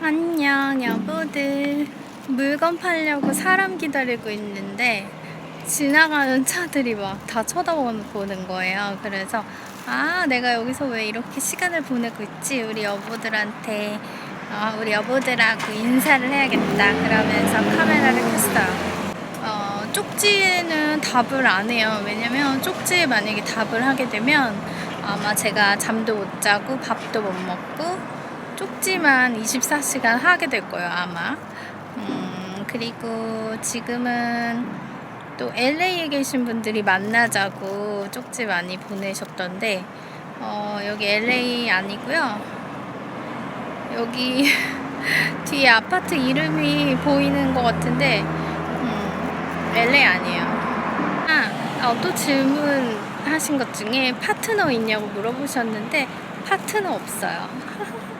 안녕 여보들. 물건 팔려고 사람 기다리고 있는데 지나가는 차들이 막 다 쳐다보는 거예요. 그래서 아 내가 여기서 왜 이렇게 시간을 보내고 있지? 우리 여보들한테 아, 우리 여보들하고 인사를 해야겠다. 그러면서 카메라를 켰어요. 어, 쪽지에는 답을 안 해요. 왜냐면 쪽지에 만약에 답을 하게 되면 아마 제가 잠도 못 자고 밥도 못 먹고 쪽지만 24시간 하게 될 거예요, 아마. 음, 그리고 지금은 또 LA에 계신 분들이 만나자고 쪽지 많이 보내셨던데, 어, 여기 LA 아니고요. 여기 뒤에 아파트 이름이 보이는 것 같은데, 음, LA 아니에요. 아, 어, 또 질문 하신 것 중에 파트너 있냐고 물어보셨는데, 파트너 없어요.